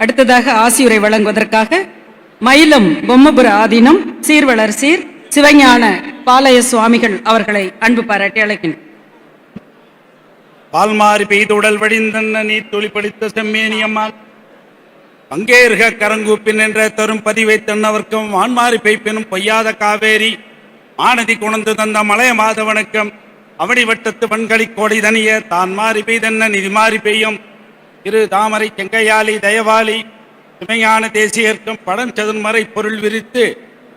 அடுத்ததாக ஆசியுரை வழங்குவதற்காக மயிலம் பொம்மபுர ஆதீனம் சீர்வளர் சீர் சிவஞான பாலய சுவாமிகள் அவர்களை அன்பு பாராட்டி அழைக்கின்றனர் பால்மாறி பெய்துடல் வடிந்தன்ன நீ துளிப்படித்த செம்மேனியம்மாள் பங்கேறுக கரங்கூப்பின் என்ற தரும் பதிவை தன்னவர்க்கும் வான்மாறி பெய்ப்பினும் பொய்யாத காவேரி. மானதி குணந்து தந்த மலைய மாதவனுக்கும் அவடி வட்டத்து வன்களி கோடை தனிய தான் மாறி பெய்தன்ன நிதி மாறி பெய்யும். திரு தாமரை செங்கையாளி தயவாளி சிவஞான தேசியர்க்கும் படம் சதுர்மறை பொருள் விரித்து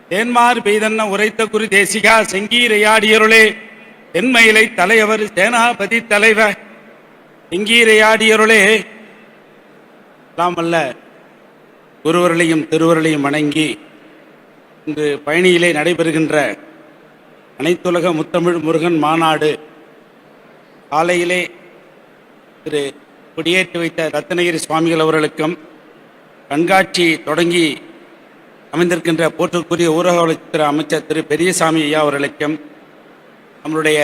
தேன்மார் பெய்தன்ன உரைத்த குரு தேசிகா செங்கீரையாடியருளே தென்மயிலை தலைவர் சேனாபதி தலைவர் செங்கீரையாடியருளே எல்லாம் அல்ல குருவர்களையும் திருவர்களையும் வணங்கி இன்று பயணியிலே நடைபெறுகின்ற அனைத்துலக முத்தமிழ் முருகன் மாநாடு காலையிலே திரு குடியேற்றி வைத்த ரத்னகிரி சுவாமிகள் அவர்களுக்கும் கண்காட்சி தொடங்கி அமைந்திருக்கின்ற போற்றுக்குரிய ஊரக வளர்ச்சித்துறை அமைச்சர் திரு பெரியசாமி ஐயா அவர்களுக்கும் நம்மளுடைய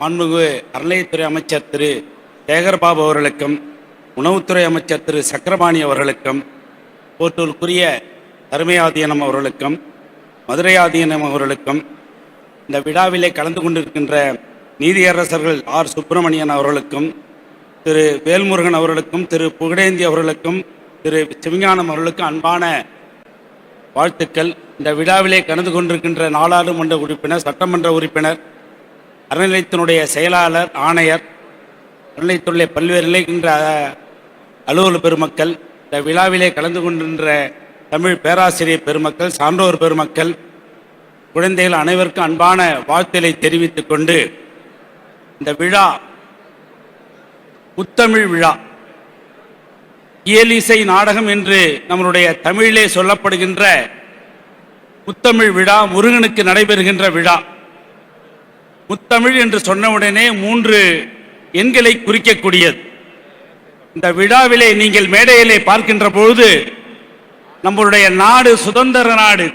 மாண்புமிகு அறநிலையத்துறை அமைச்சர் திரு சேகர்பாபு அவர்களுக்கும் உணவுத்துறை அமைச்சர் திரு சக்கரபாணி அவர்களுக்கும் போற்றூருக்குரிய தருமையாதீனம் அவர்களுக்கும் மதுரையாதீனம் அவர்களுக்கும் இந்த விழாவிலே கலந்து கொண்டிருக்கின்ற நீதியரசர்கள் ஆர் சுப்பிரமணியன் அவர்களுக்கும் திரு வேல்முருகன் அவர்களுக்கும் திரு புகழேந்தி அவர்களுக்கும் திரு சிவஞானம் அவர்களுக்கும் அன்பான வாழ்த்துக்கள். இந்த விழாவிலே கலந்து கொண்டிருக்கின்ற நாடாளுமன்ற உறுப்பினர் சட்டமன்ற உறுப்பினர் அறநிலையத்தினுடைய செயலாளர் ஆணையர் அறநிலையத்துறை பல்வேறு நிலைக்கின்ற அலுவலர் பெருமக்கள் இந்த விழாவிலே கலந்து கொண்டிருக்கின்ற தமிழ் பேராசிரியர் பெருமக்கள் சான்றோர் பெருமக்கள் குழந்தைகள் அனைவருக்கும் அன்பான வாழ்த்துக்களை தெரிவித்துக் கொண்டு இந்த விழா முத்தமிழ் விழா. இயலிசை நாடகம் என்று நம்மளுடைய தமிழிலே சொல்லப்படுகின்ற முத்தமிழ் விழா முருகனுக்கு நடைபெறுகின்ற விழா. முத்தமிழ் என்று சொன்னவுடனே மூன்று எண்களை குறிக்கக்கூடியது. இந்த விழாவிலே நீங்கள் மேடையிலே பார்க்கின்ற பொழுது நம்மளுடைய நாடு சுதந்திர நாடு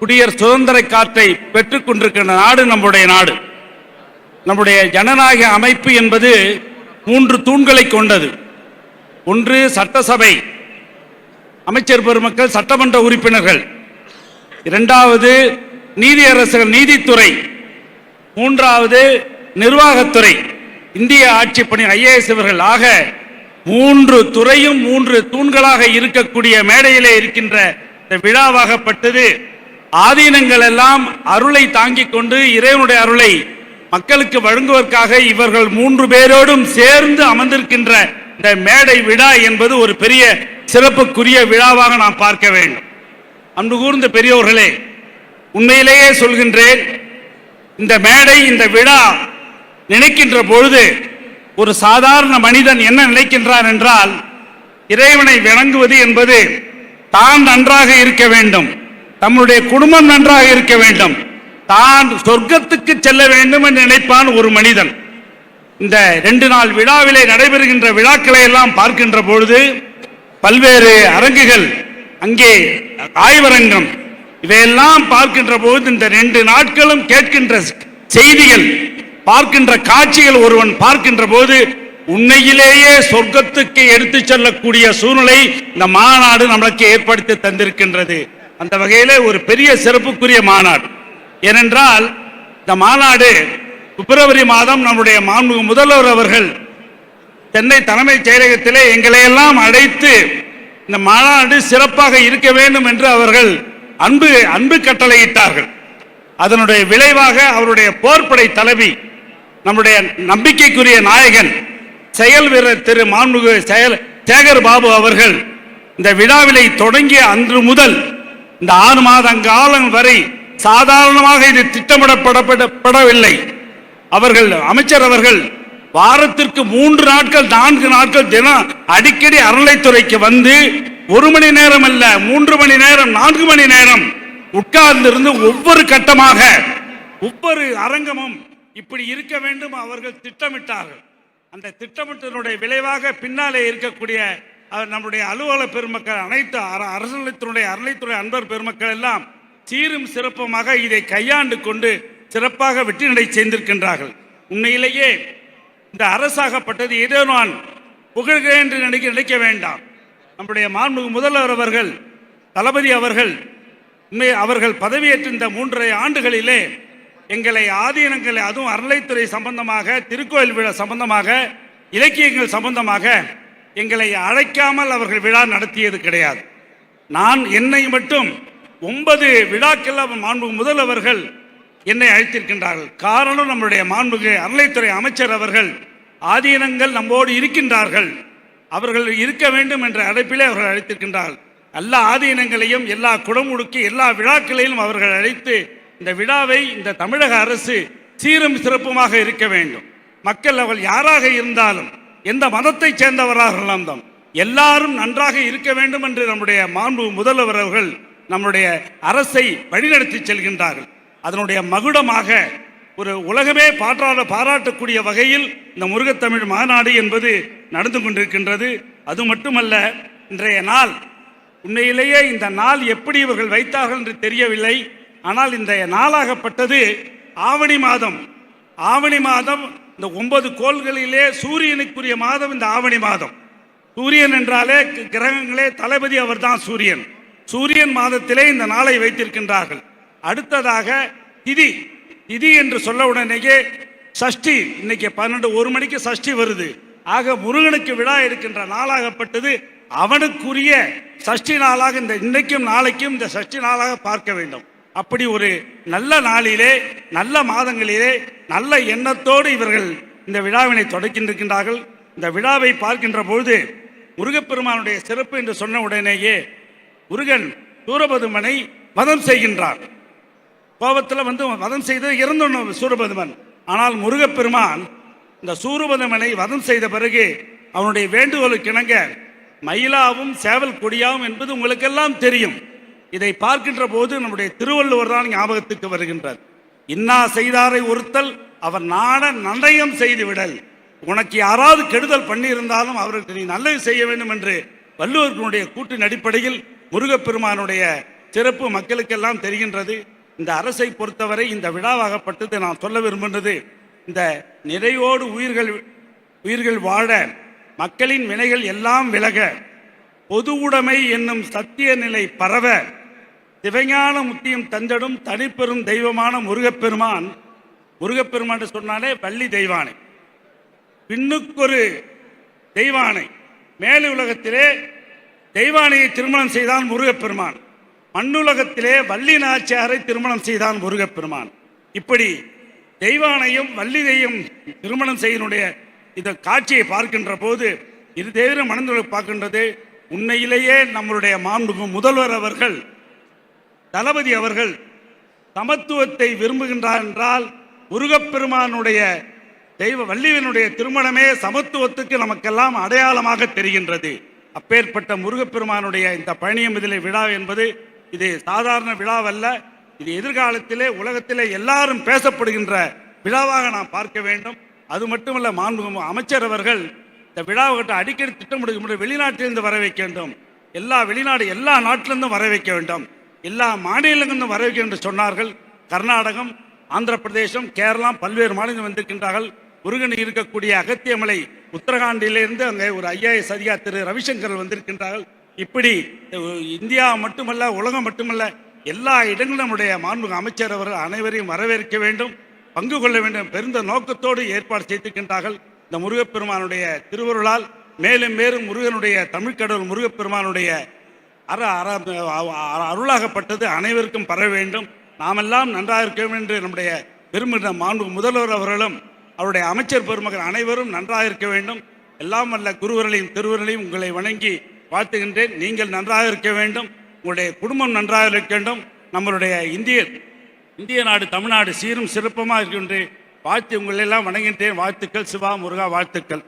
குடியர் சுதந்திர காற்றை பெற்றுக் கொண்டிருக்கின்ற நாடு நம்முடைய நாடு. நம்முடைய ஜனநாயக அமைப்பு என்பது மூன்று தூண்களை கொண்டது. ஒன்று சட்டசபை அமைச்சர் பெருமக்கள் சட்டமன்ற உறுப்பினர்கள். இரண்டாவது நீதியரசர்கள் நீதித்துறை. மூன்றாவது நிர்வாகத்துறை. இந்திய ஆட்சி பணி ஐஏஎஸ் இவர்கள். ஆக மூன்று துறையும் மூன்று தூண்களாக இருக்கக்கூடிய மேடையிலே இருக்கின்ற இந்த விழாவாகப்பட்டது. ஆதீனங்கள் எல்லாம் அருளை தாங்கிக் கொண்டு இறைவனுடைய அருளை மக்களுக்கு வழங்குவதற்காக இவர்கள் மூன்று பேரோடும் சேர்ந்து அமர்ந்திருக்கின்ற இந்த மேடை விழா என்பது ஒரு பெரிய சிறப்புக்குரிய விழாவாக நாம் பார்க்க வேண்டும். அன்பு கூர்ந்த பெரியோர்களே உண்மையிலேயே சொல்கின்றேன் இந்த மேடை இந்த விழா நினைக்கின்ற பொழுது ஒரு சாதாரண மனிதன் என்ன நினைக்கின்றார் என்றால் இறைவனை விளங்குவது என்பது தான் நன்றாக இருக்க வேண்டும். தம்முடைய குடும்பம் நன்றாக இருக்க வேண்டும். தான் சொர்க்கத்துக்கு செல்ல வேண்டும் என்று நினைப்பான் ஒரு மனிதன். இந்த ரெண்டு நாள் விழாவிலே நடைபெறுகின்ற விழாக்களை எல்லாம் பார்க்கின்ற பொழுது பல்வேறு அரங்குகள் அங்கே ஆய்வரங்கம் இவையெல்லாம் பார்க்கின்ற போது இந்த ரெண்டு நாட்களும் கேட்கின்ற செய்திகள் பார்க்கின்ற காட்சிகள் ஒருவன் பார்க்கின்ற போது உண்மையிலேயே சொர்க்கத்துக்கு எடுத்துச் செல்லக்கூடிய சூழ்நிலை இந்த மாநாடு நம்மளுக்கு ஏற்படுத்தி தந்திருக்கின்றது. அந்த வகையிலே ஒரு பெரிய சிறப்புக்குரிய மாநாடு. ஏனென்றால் இந்த மாநாடு பிப்ரவரி மாதம் நம்முடைய மாண்புமிகு முதல்வர் அவர்கள் சென்னை தலைமைச் செயலகத்திலே எங்களையெல்லாம் அழைத்து இந்த மாநாடு சிறப்பாக இருக்க வேண்டும் என்று அவர்கள் அன்பு அன்பு கட்டளையிட்டார்கள். அதனுடைய விளைவாக அவருடைய போர்ப்படை தலைவி நம்முடைய நம்பிக்கைக்குரிய நாயகன் செயல் வீரர் திரு மாண்புமிகு செயல் சேகர் பாபு அவர்கள் இந்த விழாவிலை தொடங்கிய அன்று முதல் இந்த ஆறு மாதங்காலம் காலம் வரை சாதாரணமாக இது திட்டமிடப்படப்படவில்லை அவர்கள் அமைச்சர் அவர்கள் வாரத்திற்கு மூன்று நாட்கள் நான்கு நாட்கள் தினம் அடிக்கடி அறநிலைத்துறைக்கு வந்து ஒரு மணி நேரம் அல்ல மூன்று மணி நேரம் நான்கு மணி நேரம் உட்கார்ந்திருந்து ஒவ்வொரு கட்டமாக ஒவ்வொரு அரங்கமும் இப்படி இருக்க வேண்டும் அவர்கள் திட்டமிட்டார்கள். அந்த திட்டமிட்டதனுடைய விளைவாக பின்னாலே இருக்கக்கூடிய நம்முடைய அலுவலக பெருமக்கள் அனைத்து அர- அரசியலத்துறை அறநிலைத்துறை அன்பர் பெருமக்கள் எல்லாம் சீரும் சிறப்புமாக இதை கையாண்டு கொண்டு சிறப்பாக வெற்றி நடை செய்திருக்கின்றார்கள் உண்மையிலேயே இந்த அரசாகப்பட்டது ஏதோ நான் புகழ்கிறேன் என்று நினைக்க நினைக்க வேண்டாம். நம்முடைய மாண்புமிகு முதல்வர் அவர்கள் தளபதி அவர்கள் உண்மை அவர்கள் பதவியேற்ற இந்த மூன்றரை ஆண்டுகளிலே எங்களை ஆதீனங்களை அதுவும் அறநிலைத்துறை சம்பந்தமாக திருக்கோயில் விழா சம்பந்தமாக இலக்கியங்கள் சம்பந்தமாக எங்களை அழைக்காமல் அவர்கள் விழா நடத்தியது கிடையாது. நான் என்னை மட்டும் ஒன்பது விழாக்கள் அவர் மாண்புமிகு முதல்வர்கள் என்னை அழைத்திருக்கின்றார்கள். காரணம் நம்முடைய மாண்புமிகு அறநிலைத்துறை அமைச்சர் அவர்கள் ஆதீனங்கள் நம்மோடு இருக்கின்றார்கள். அவர்கள் இருக்க வேண்டும் என்ற அழைப்பிலே அவர்கள் அழைத்திருக்கின்றார்கள். எல்லா ஆதீனங்களையும் எல்லா குடமுடுக்கி எல்லா விழாக்களையும் அவர்கள் அழைத்து இந்த விழாவை இந்த தமிழக அரசு சீரும் சிறப்புமாக இருக்க வேண்டும். மக்கள் அவள் யாராக இருந்தாலும் எந்த மதத்தைச் சேர்ந்தவராக இருந்தாலும் எல்லாரும் நன்றாக இருக்க வேண்டும் என்று நம்முடைய மாண்பு முதல்வர் அவர்கள் நம்முடைய அரசை வழிநடத்தி செல்கின்றார்கள். அதனுடைய மகுடமாக ஒரு உலகமே பாற்றாட பாராட்டக்கூடிய வகையில் இந்த முருகத்தமிழ் மாநாடு என்பது நடந்து கொண்டிருக்கின்றது. அது மட்டுமல்ல இன்றைய நாள் உண்மையிலேயே இந்த நாள் எப்படி இவர்கள் வைத்தார்கள் என்று தெரியவில்லை. ஆனால் இந்த நாளாகப்பட்டது ஆவணி மாதம். ஆவணி மாதம் இந்த ஒன்பது கோள்களிலே சூரியனுக்குரிய மாதம் இந்த ஆவணி மாதம். சூரியன் என்றாலே கிரகங்களே தளபதி அவர்தான் சூரியன். சூரியன் மாதத்திலே இந்த நாளை வைத்திருக்கின்றார்கள். அடுத்ததாக திதி. திதி என்று சொல்ல உடனேயே சஷ்டி. இன்னைக்கு பன்னெண்டு ஒரு மணிக்கு சஷ்டி வருது. ஆக முருகனுக்கு விழா இருக்கின்ற நாளாகப்பட்டது. அவனுக்குரிய சஷ்டி நாளாக இந்த இன்னைக்கும் நாளைக்கும் இந்த சஷ்டி நாளாக பார்க்க வேண்டும். அப்படி ஒரு நல்ல நாளிலே நல்ல மாதங்களிலே நல்ல எண்ணத்தோடு இவர்கள் இந்த விழாவினை தொடக்கின்றிருக்கின்றார்கள். இந்த விழாவை பார்க்கின்ற பொழுது முருகப்பெருமானுடைய சிறப்பு என்று சொன்ன உடனேயே முருகன் சூரபதுமனை வதம் செய்கின்றார். கோபத்தில் வந்து வதம் செய்து இறந்துடணும் சூரபதுமன். ஆனால் முருகப்பெருமான் இந்த சூரபதுமனை வதம் செய்த பிறகு அவனுடைய வேண்டுகோளுக்கு இணங்க மயிலாவும் சேவல் கொடியாவும் என்பது உங்களுக்கெல்லாம் தெரியும். இதை பார்க்கின்ற போது நம்முடைய திருவள்ளுவர் தான் ஞாபகத்துக்கு வருகின்றார். இன்னா செய்தாரை ஒருத்தல் அவர் நாட நன்னயம் செய்து விடல். உனக்கு யாராவது கெடுதல் பண்ணியிருந்தாலும் அவருக்கு நீ நல்லது செய்ய வேண்டும் என்று வள்ளுவர்களுடைய கூட்டின் அடிப்படையில் முருகப்பெருமானுடைய சிறப்பு மக்களுக்கெல்லாம் தெரிகின்றது. இந்த அரசை பொறுத்தவரை இந்த விழாவாகப்பட்டது நான் சொல்ல விரும்புகின்றது. இந்த நிறைவோடு உயிர்கள் உயிர்கள் வாழ மக்களின் வினைகள் எல்லாம் விலக பொது உடைமை என்னும் சத்திய நிலை பரவ சிவஞான முத்தியும் தந்தடும் தனிப்பெரும் தெய்வமான முருகப்பெருமான் முருகப்பெருமான் சொன்னாலே வள்ளி தெய்வானை. பின்னுக்கொரு தெய்வானை. மேல் உலகத்திலே தெய்வானையை திருமணம் செய்தான் முருகப்பெருமான். மண்ணுலகத்திலே வள்ளி நாச்சியாரை திருமணம் செய்தான் முருகப்பெருமான். இப்படி தெய்வானையும் வள்ளிதையும் திருமணம் செய்யனுடைய இந்த காட்சியை பார்க்கின்ற போது இரு தேவர மனதுகளை பார்க்கின்றது உண்மையிலேயே நம்மளுடைய மாண்பு முதல்வர் அவர்கள் தளபதி அவர்கள் சமத்துவத்தை விரும்புகின்றார் என்றால் முருகப்பெருமானுடைய தெய்வ வள்ளிவனுடைய திருமணமே சமத்துவத்துக்கு நமக்கெல்லாம் அடையாளமாக தெரிகின்றது. அப்பேற்பட்ட முருகப்பெருமானுடைய இந்த பழனியம் விழா என்பது இது சாதாரண விழாவல்ல. இது எதிர்காலத்திலே உலகத்திலே எல்லாரும் பேசப்படுகின்ற விழாவாக நாம் பார்க்க வேண்டும். அது மட்டுமல்ல மாண்புகம் அமைச்சர் அவர்கள் இந்த விழாவுக்கிட்ட அடிக்கடி திட்டமிடுகின்ற முடியும் வெளிநாட்டிலிருந்து வர வைக்க வேண்டும். எல்லா வெளிநாடு எல்லா நாட்டிலிருந்தும் வர வைக்க வேண்டும். எல்லா மாநிலங்களிலிருந்தும் வர வைக்க என்று சொன்னார்கள். கர்நாடகம் ஆந்திர பிரதேசம் கேரளா பல்வேறு மாநிலங்கள் வந்திருக்கின்றார்கள். முருகன் இருக்கக்கூடிய அகத்தியமலை உத்தரகாண்டிலிருந்து அங்கே ஒரு ஐஏஎஸ் அதிகாரி திரு ரவிசங்கர் வந்திருக்கின்றார்கள். இப்படி இந்தியா மட்டுமல்ல உலகம் மட்டுமல்ல எல்லா இடங்களும் நம்முடைய அமைச்சர் அவர்கள் அனைவரையும் வரவேற்க வேண்டும் பங்கு கொள்ள வேண்டும் பெருந்த நோக்கத்தோடு ஏற்பாடு செய்திருக்கின்றார்கள். இந்த முருகப்பெருமானுடைய திருவருளால் மேலும் மேலும் முருகனுடைய தமிழ்கடவுள் முருகப்பெருமானுடைய அற அற அருளாகப்பட்டது அனைவருக்கும் பரவ வேண்டும். நாமெல்லாம் நன்றாக இருக்க வேண்டும் என்று நம்முடைய பெருமிட மாண்பு முதல்வர் அவர்களும் அவருடைய அமைச்சர் பெருமகன் அனைவரும் நன்றாக இருக்க வேண்டும். எல்லாம் வல்ல குருவர்களையும் திருவர்களையும் உங்களை வணங்கி வாழ்த்துகின்றேன். நீங்கள் நன்றாக இருக்க வேண்டும். உங்களுடைய குடும்பம் நன்றாக இருக்க வேண்டும். நம்மளுடைய இந்திய இந்திய நாடு தமிழ்நாடு சீரும் சிறப்புமாக இருக்கின்றேன் வாழ்த்து உங்களெல்லாம் வணங்குகின்றேன். வாழ்த்துக்கள். சிவா முருகா வாழ்த்துக்கள்.